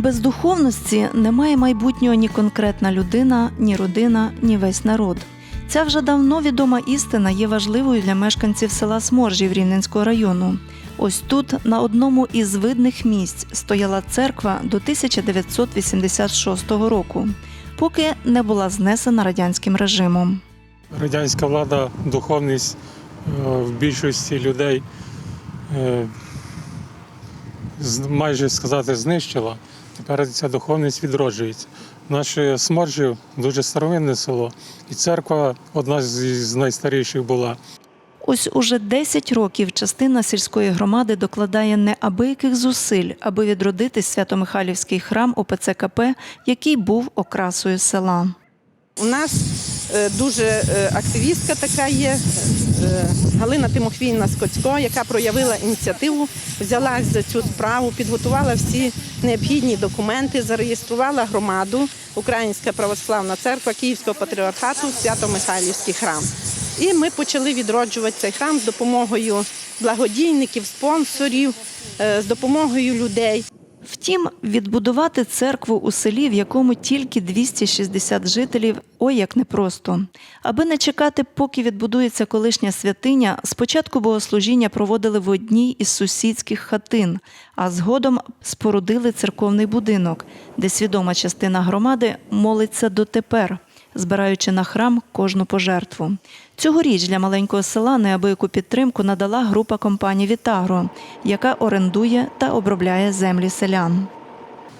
Без духовності немає майбутнього ні конкретна людина, ні родина, ні весь народ. Ця вже давно відома істина є важливою для мешканців села Сморжів Рівненського району. Ось тут, на одному із видних місць, стояла церква до 1986 року, поки не була знесена радянським режимом. Радянська влада духовність е, в більшості людей е, майже сказати знищила. Тепер ця духовність відроджується. Наше Сморжів дуже старовинне село, і церква одна з, найстаріших була. Ось уже 10 років частина сільської громади докладає неабияких зусиль, аби відродити Свято-Михайлівський храм ОПЦКП, який був окрасою села. У нас е, дуже е, активістка така є е, Галина Тимофіївна Скоцько, яка проявила ініціативу, взялась за цю справу, підготувала всі необхідні документи, зареєструвала громаду Українська православна церква Київського патріархату Свято-Михайлівський храм. І ми почали відроджувати цей храм з допомогою благодійників, спонсорів, з допомогою людей. Втім, відбудувати церкву у селі, в якому тільки 260 жителів, ой як непросто. Аби не чекати, поки відбудується колишня святиня, спочатку богослужіння проводили в одній із сусідських хатин, а згодом спорудили церковний будинок, де свідома частина громади молиться дотепер, збираючи на храм кожну пожертву. Цьогоріч для маленького села неабияку підтримку надала група компаній Вітагро, яка орендує та обробляє землі селян.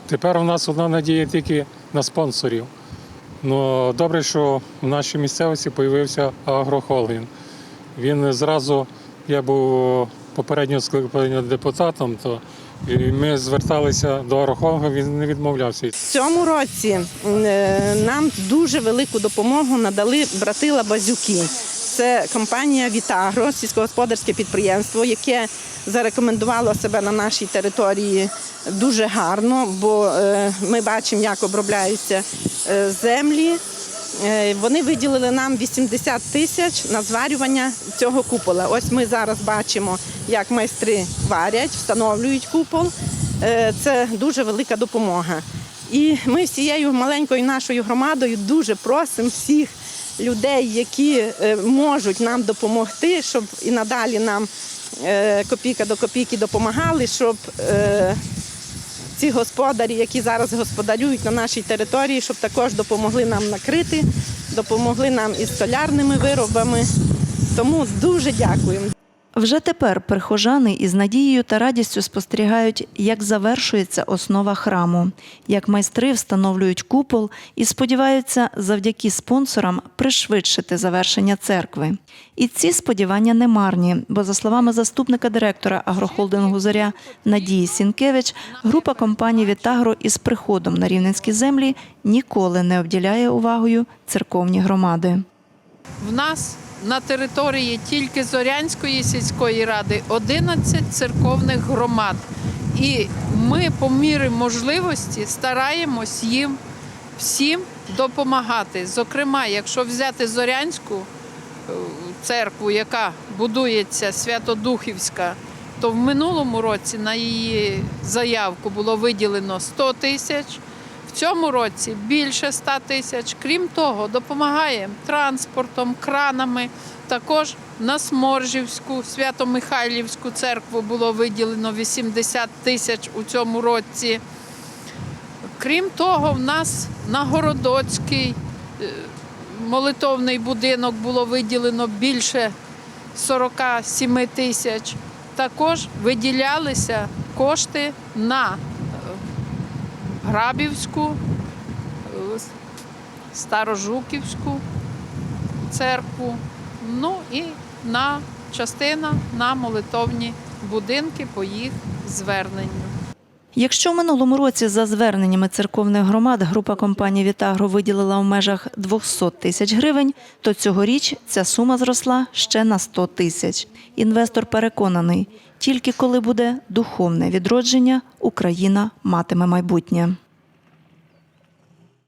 Тепер у нас одна надія тільки на спонсорів. Ну, добре, що в нашій місцевості з'явився агрохолдинг. Він зразу, я був попереднього скликання депутатом, то ми зверталися до агрохолдингу, він не відмовлявся. В цьому році е, нам дуже велику допомогу надали брати Лабазюки. Це компанія Вітагро, сільськогосподарське підприємство, яке зарекомендувало себе на нашій території дуже гарно, бо е, ми бачимо, як обробляються е, землі. Е, Вони виділили нам 80 тисяч на зварювання цього купола. Ось ми зараз бачимо, як майстри варять, встановлюють купол. Е, Це дуже велика допомога. І ми всією маленькою нашою громадою дуже просимо всіх людей, які е, можуть нам допомогти, щоб і надалі нам копійка до копійки допомагали, щоб ці господарі, які зараз господарюють на нашій території, щоб також допомогли нам накрити, допомогли нам із солярними виробами. Тому дуже дякуємо. Вже тепер прихожани із надією та радістю спостерігають, як завершується основа храму, як майстри встановлюють купол і сподіваються завдяки спонсорам пришвидшити завершення церкви. І ці сподівання не марні, бо, за словами заступника директора агрохолдингу Зоря Надії Сінкевич, група компаній Вітагро із приходом на рівненські землі ніколи не обділяє увагою церковні громади. В нас на території тільки Зорянської сільської ради 11 церковних громад. І ми по мірі можливості стараємось їм всім допомагати. Зокрема, якщо взяти Зорянську е, церкву, яка будується Святодухівська, то в минулому році на її заявку було виділено 100 тисяч. В цьому році більше 100 тисяч. Крім того, допомагаємо транспортом, кранами. Також на Сморжівську, Свято-Михайлівську церкву було виділено 80 тисяч у цьому році. Крім того, в нас на Городоцький е, молитовний будинок було виділено більше 47 тисяч. Також виділялися кошти на Грабівську, е, Старожуківську церкву, ну і на частина на молитовні будинки по їх зверненню. Якщо в минулому році за зверненнями церковних громад група компаній Вітагро виділила в межах 200 тисяч гривень, то цьогоріч ця сума зросла ще на 100 тисяч. Інвестор переконаний, тільки коли буде духовне відродження, Україна матиме майбутнє.